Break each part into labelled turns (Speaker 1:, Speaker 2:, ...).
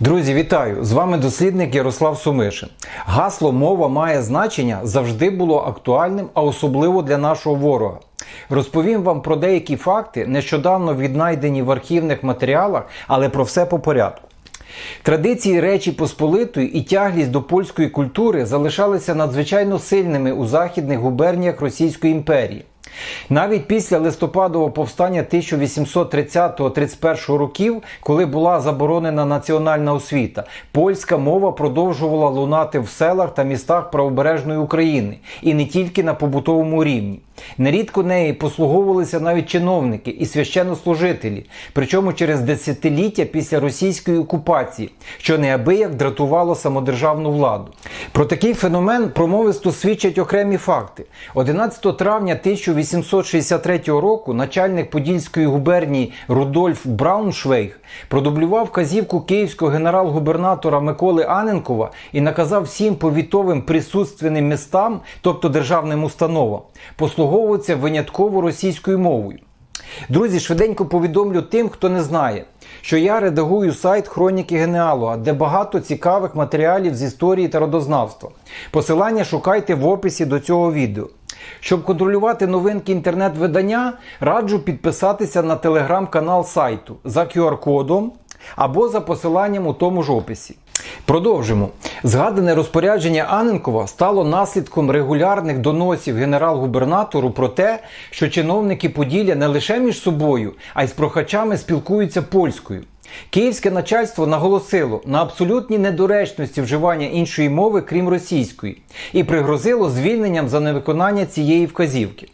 Speaker 1: Друзі, вітаю! З вами дослідник Ярослав Сумишин. Гасло мова має значення завжди було актуальним, а особливо для нашого ворога. Розповім вам про деякі факти, нещодавно віднайдені в архівних матеріалах, але про все по порядку. Традиції Речі Посполитої і тяглість до польської культури залишалися надзвичайно сильними у західних губерніях Російської імперії. Навіть після листопадового повстання 1830-31 років, коли була заборонена національна освіта, польська мова продовжувала лунати в селах та містах правобережної України і не тільки на побутовому рівні. Нерідко неї послуговувалися навіть чиновники і священнослужителі, причому через десятиліття після російської окупації, що неабияк дратувало самодержавну владу. Про такий феномен промовисто свідчать окремі факти. 11 травня 1863 року начальник Подільської губернії Рудольф Брауншвейг продублював вказівку київського генерал-губернатора Миколи Аненкова і наказав всім повітовим присутственним містам, тобто державним установам, послуговуватися винятково російською мовою. Друзі, швиденько повідомлю тим, хто не знає, що я редагую сайт Хроніки Генеалога, де багато цікавих матеріалів з історії та родознавства. Посилання шукайте в описі до цього відео. Щоб контролювати новинки інтернет-видання, раджу підписатися на телеграм-канал сайту за QR-кодом або за посиланням у тому ж описі. Продовжимо. Згадане розпорядження Аненкова стало наслідком регулярних доносів генерал-губернатору про те, що чиновники Поділля не лише між собою, а й з прохачами спілкуються польською. Київське начальство наголосило на абсолютній недоречності вживання іншої мови, крім російської, і пригрозило звільненням за невиконання цієї вказівки.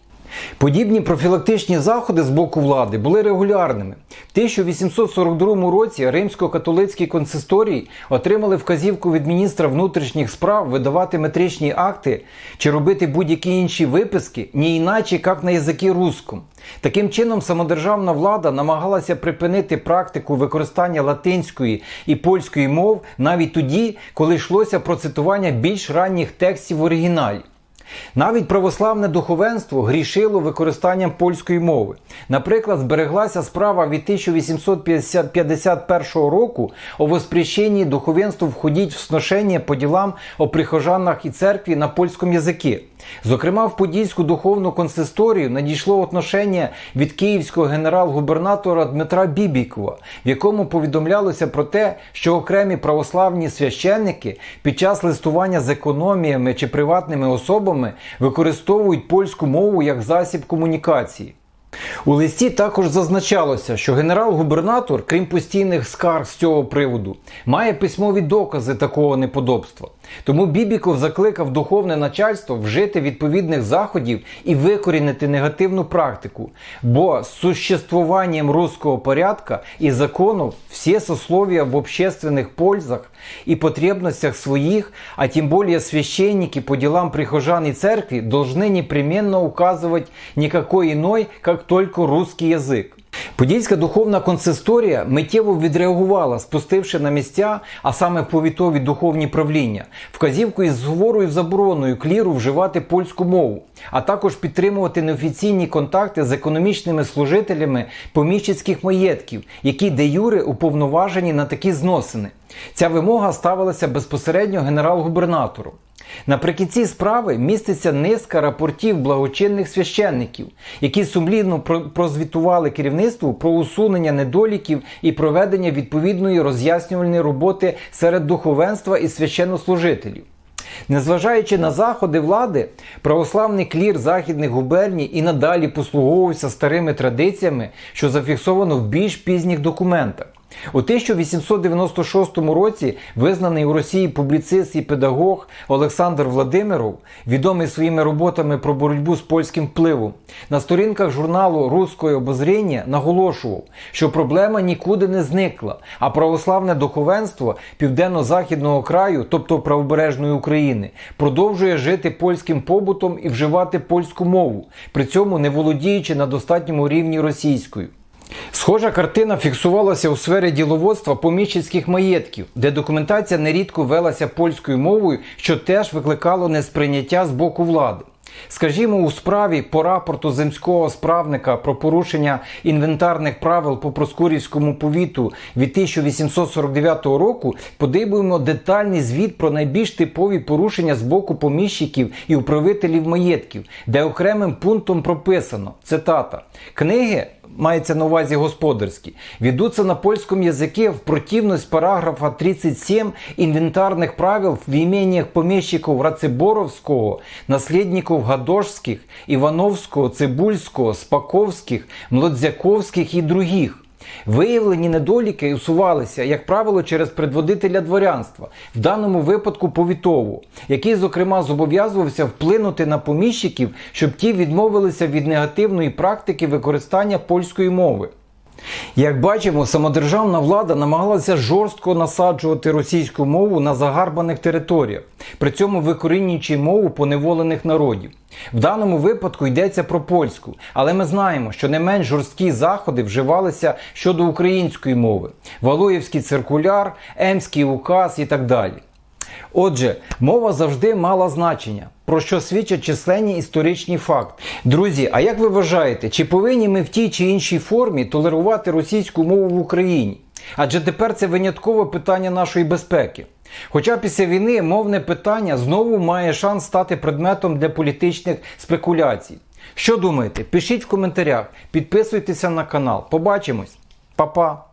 Speaker 1: Подібні профілактичні заходи з боку влади були регулярними. В 1842 році римсько-католицькі консисторії отримали вказівку від міністра внутрішніх справ видавати метричні акти чи робити будь-які інші виписки, не іначе, як на язикі русском. Таким чином, самодержавна влада намагалася припинити практику використання латинської і польської мов навіть тоді, коли йшлося про цитування більш ранніх текстів в оригіналі. Навіть православне духовенство грішило використанням польської мови. Наприклад, збереглася справа від 1851 року о воспрещенні духовенству входіть в сношення по ділам о прихожанах і церкві на польському язикі. Зокрема, в Подільську духовну консисторію надійшло отношення від київського генерал-губернатора Дмитра Бібікова, в якому повідомлялося про те, що окремі православні священники під час листування з економіями чи приватними особами використовують польську мову як засіб комунікації. У листі також зазначалося, що генерал-губернатор, крім постійних скарг з цього приводу, має письмові докази такого неподобства. Тому Бібіков закликав духовне начальство вжити відповідних заходів і викорінити негативну практику, бо з существуванням руського порядка і закону всі сословия в общественних пользах и потребностях своих, а тем более священники по делам прихожан и церкви должны непременно указывать никакой иной, как только русский язык. Подільська духовна консисторія миттєво відреагувала, спустивши на місця, а саме повітові духовні правління, вказівку із зговорою забороною кліру вживати польську мову, а також підтримувати неофіційні контакти з економічними служителями поміщицьких маєтків, які де юре уповноважені на такі зносини. Ця вимога ставилася безпосередньо генерал-губернатору. Наприкінці справи міститься низка рапортів благочинних священників, які сумлінно прозвітували керівництву про усунення недоліків і проведення відповідної роз'яснювальної роботи серед духовенства і священнослужителів. Незважаючи на заходи влади, православний клір західних губерній і надалі послуговувався старими традиціями, що зафіксовано в більш пізніх документах. У 1896 році визнаний у Росії публіцист і педагог Олександр Владимиров, відомий своїми роботами про боротьбу з польським впливом, на сторінках журналу Руське обозріння наголошував, що проблема нікуди не зникла, а православне духовенство південно-західного краю, тобто правобережної України, продовжує жити польським побутом і вживати польську мову, при цьому не володіючи на достатньому рівні російською. Схожа картина фіксувалася у сфері діловодства поміщицьких маєтків, де документація нерідко велася польською мовою, що теж викликало несприйняття з боку влади. Скажімо, у справі по рапорту земського справника про порушення інвентарних правил по Проскурівському повіту від 1849 року подивуємо детальний звіт про найбільш типові порушення з боку поміщиків і управителів маєтків, де окремим пунктом прописано цитата книги. Мається на увазі господарські, ведуться на польському языке в противность параграфа 37 інвентарних правил в имениях поміщиків Рациборовського, наслідників Гадожських, Івановського, Цибульського, Спаковських, Млодзяковських і других. Виявлені недоліки усувалися, як правило, через предводителя дворянства, в даному випадку повітову, який, зокрема, зобов'язувався вплинути на поміщиків, щоб ті відмовилися від негативної практики використання польської мови. Як бачимо, самодержавна влада намагалася жорстко насаджувати російську мову на загарбаних територіях, при цьому викорінюючи мову поневолених народів. В даному випадку йдеться про польську, але ми знаємо, що не менш жорсткі заходи вживалися щодо української мови: Валуєвський циркуляр, Емський указ і так далі. Отже, мова завжди мала значення, про що свідчать численні історичні факти. Друзі, а як ви вважаєте, чи повинні ми в тій чи іншій формі толерувати російську мову в Україні? Адже тепер це виняткове питання нашої безпеки. Хоча після війни мовне питання знову має шанс стати предметом для політичних спекуляцій. Що думаєте? Пишіть в коментарях, підписуйтеся на канал. Побачимось, Па-па!